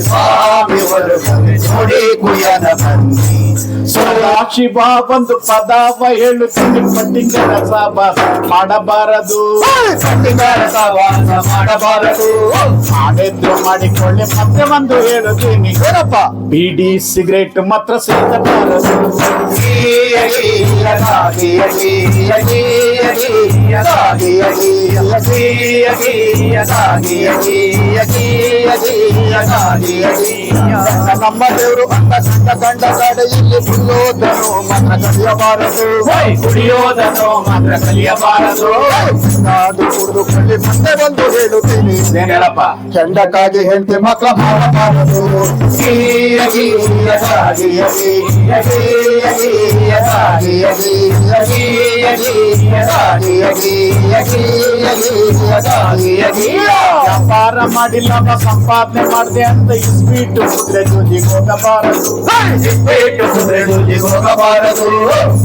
சாமி வருவது ಬೇಕು ಎನಬನ್ನಿ ಶಿವ ಒಂದು ಪದಾವ ಹೇಳುತ್ತೀನಿ ಪಟ್ಟಿಂಗರ ಸಾಬ ಮಾಡಬಾರದು ಪಟ್ಟಿಗಾರ ಸವಾಸ ಮಾಡಬಾರದು ಮಾಡಿದ್ರು ಮಾಡಿಕೊಳ್ಳಿ ಮತ್ತೆ ಒಂದು ಹೇಳುತ್ತೀನಿ ಏನಪ್ಪ ಬಿಡಿ ಸಿಗರೇಟ್ ಮಾತ್ರ ಸೇದಬಾರದು ನಮ್ಮ ದೇವರು ಅನ್ನ ಕಂಡ ಕಂಡ ಕಡೆ ಇಲ್ಲಿ ಮುಲ್ಲೋದನು ಮಾತ್ರ ಕಲಿಯಬಾರದು ಕುಡಿಯೋದನ್ನು ಮಾತ್ರ ಕಲಿಯಬಾರದು ಅದು ಕುಡಿದುಕೊಳ್ಳಿ ಮತ್ತೆ ಬಂದು ಹೇಳುತ್ತೀನಿ ಏನ್ ಹೇಳಪ್ಪ ಕೆಂಡಕ್ಕಾಗಿ ಹೆಂಡತಿ ಮಕ್ಕಳ ಮಾಡಬಾರದು ವ್ಯಾಪಾರ ಮಾಡಿ ಲಾಭ ಸಂಪಾದನೆ ಮಾಡಿದೆ ಅಂತ ಇಸ್ಬಿಟ್ಟು ಕುದುರೆ ಜೂಜಿಗೆ ಹೋಗಬಾರದು. ಬಿಟ್ಟು ಕುದುರೆ ಜೂಜಿಗೆ ಹೋಗಬಾರದು.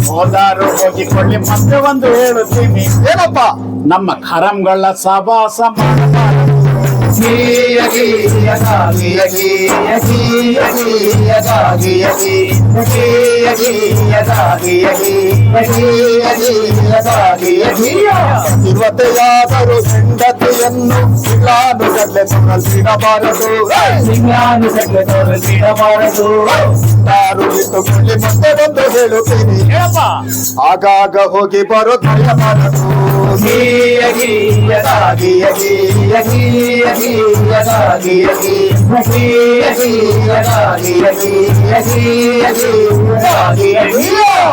ಹೋದಾರು ಹೋಗಿಕೊಳ್ಳಿ ಮತ್ತೆ ಒಂದು ಹೇಳುತ್ತೀನಿ. ಏನಪ್ಪ? ನಮ್ಮ ಖರಂಗಳ ಸಭಾಸ ಮಾಡಬಾರದು. ಇರುವತ್ತೆಯಾದರೂ ಹೆಂಡತಿಯನ್ನು ಇಲ್ಲಾನು ಗಡ್ಲೆ ಸುಮ್ಮಲ್ಸಿಡಬಾರದು ಯಾರು ಇಟ್ಟುಕೊಳ್ಳಿ ಮತ್ತೆ ಬಂದು ಹೇಳುತ್ತೀನಿ ಹೇಳಪ್ಪ ಆಗಾಗ ಹೋಗಿ ಬರೋ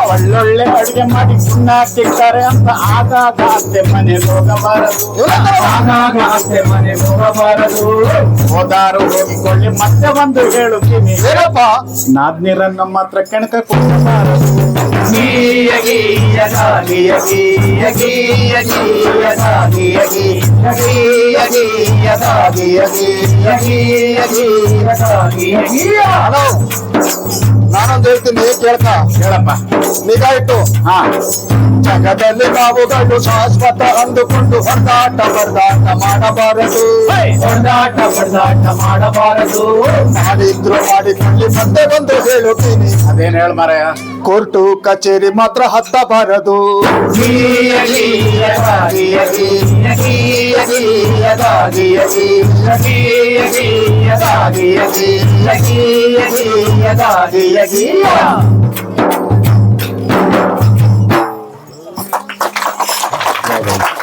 ಒಳ್ಳೊಳ್ಳೆ ಅಡುಗೆ ಮಾಡಿ ಸುಣ್ಣ ಅಂತ ಆಗಾಗ ಅತ್ತೆ ಮನೆ ಹೋಗಬಾರದು ಆಗಾಗ ಅತ್ತೆ ಮನೆ ಹೋಗಬಾರದು ಹೋದಾರು ಹೋಗಿಕೊಳ್ಳಿ, ಮತ್ತೆ ಬಂದು ಹೇಳುತ್ತೀನಿ ಹೇಳಪ್ಪ ನಾದ್ನಿರನ್ನ ಮಾತ್ರ ಕೆಣಕ ಕೊಡಬಾರದು ಗೀಯ ನಾನೊಂದು ಹೇಳ್ತೀನಿ ಕೇಳ್ತಾ ಹೇಳಪ್ಪ. ನಿಗಾ ಇಟ್ಟು. ಹಾ. ಜಗದಲ್ಲಿ ನಾವುಗಳು ಶಾಶ್ವತ ಅಂದುಕೊಂಡು ಹೊಂದಾಟ ಬರ್ದಾಟ ಮಾಡಬಾರದು ಹೊಡೆದಾಟ ಹೊಡೆದಾಟ ಮಾಡಬಾರದು ಮಾಡಿದ್ರು ಮಾಡಿಕೊಳ್ಳಿ ಮತ್ತೆ ಬಂದು ಹೇಳುತ್ತೀನಿ ಅದೇನ್ ಹೇಳ ಮಾರಾಯ ಕೋರ್ಟು ಕಚೇರಿ ಮಾತ್ರ ಹತ್ತಬಾರದು Bravo.